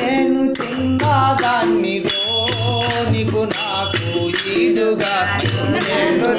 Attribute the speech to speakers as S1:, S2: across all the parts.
S1: నేను చిన్నదాన్ని నీకు నాకు ఈడుగా
S2: నేను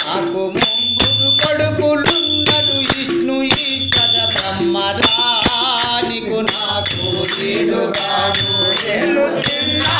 S2: నాకు
S1: ముందు కొడుకులున్నడు విష్ణు ఈశ్వర బ్రహ్మరా నీకు నాకు ఈడుగా
S2: నేను చిన్న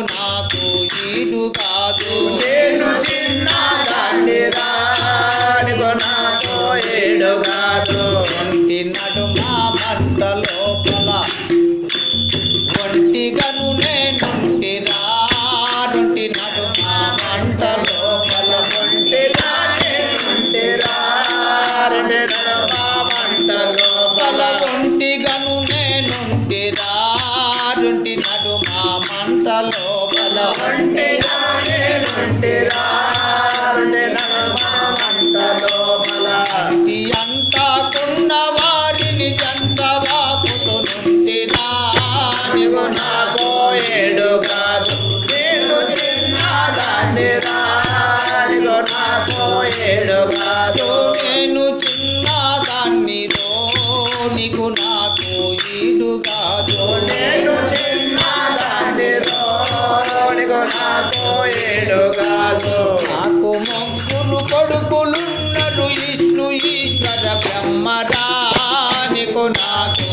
S2: నాకు ఇల్లు కాదు.
S1: నేను చిన్న దాన్నిరా నాకు
S2: ఏడు కాదు.
S1: ఒంటి నడుమ భర్త లోపల. ఒంటి గను నేనుంటి రాంటి నడుమ భర్త లోపల.
S2: ఒంటి మంట
S1: గను నేను రాంటి నడుమ అంత లోపల
S2: అంత లోపల
S1: అంతా కొన్నవా కొడుకులున్నారు ఇట్లు ఈశ్వర బ్రహ్మరానికు నాకు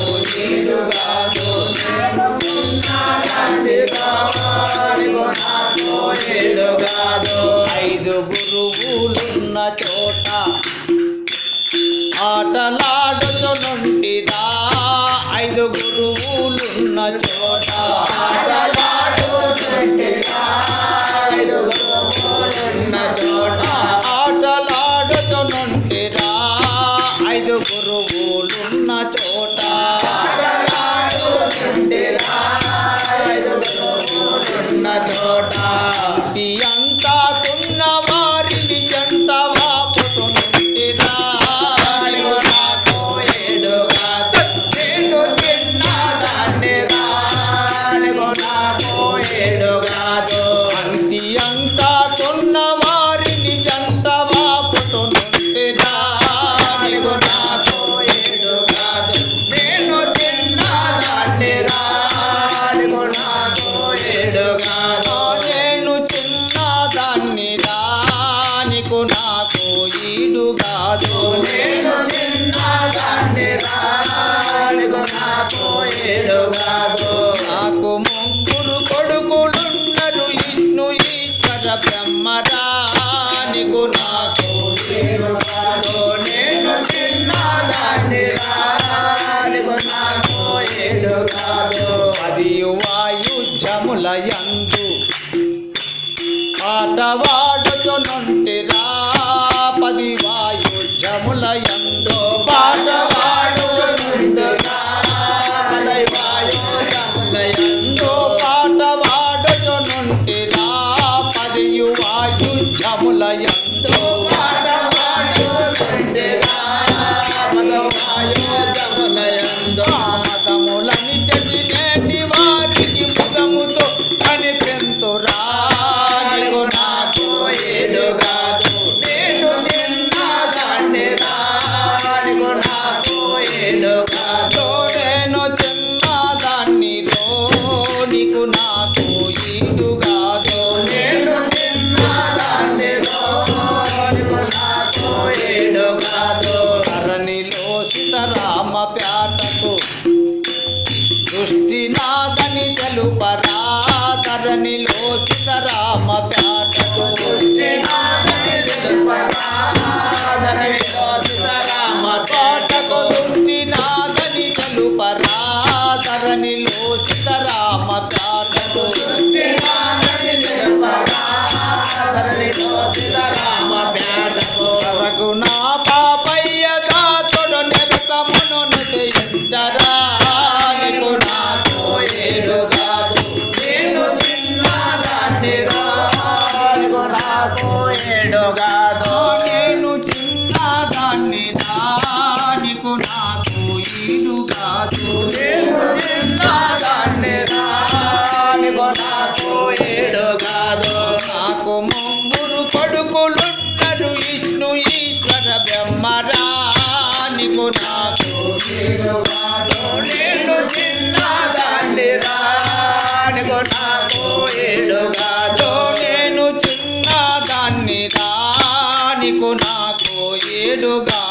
S1: ఐదు గురువులున్న చోట ఆటలాడుతునుంటిదా ఐదు గురువులున్న చోట ఆటలాడుతుంటిదా ఐదు గురువులున్న చోట সোনা ছোটা পিয়া నుంటిరా పది వాయుజముల ఎందో
S2: పాటవాడు ఎందో పాటవాడు
S1: నుంటిరా పది వాయుజముల ఎందు ప్యాటకు. దృష్టి నాదని తెలుపరా ధరణిలో సీతారామ ప్యాటకు
S2: సీతారామ
S1: ప్యాటకు. దృష్టి నాదని తెలుపరా ధరణిలో సీతారామ ప్యాటకు.
S2: సీతారామ
S1: ఏడు
S2: నేను చిన్నదాన్ని నీకు నాకు
S1: ఈడు కాదు
S2: నేను చిన్నదాన్ని నీకు నాకు ఏడు కాదు
S1: నాకు ముగ్గురు కొడుకులున్నారు విష్ణు ఈశ్వర బ్రహ్మరా నాకు
S2: ఏడు కాదు నేను చిన్నదాన్ని నాకు ఏడు కాదు
S1: నేను నీకు నాకు ఏడుగా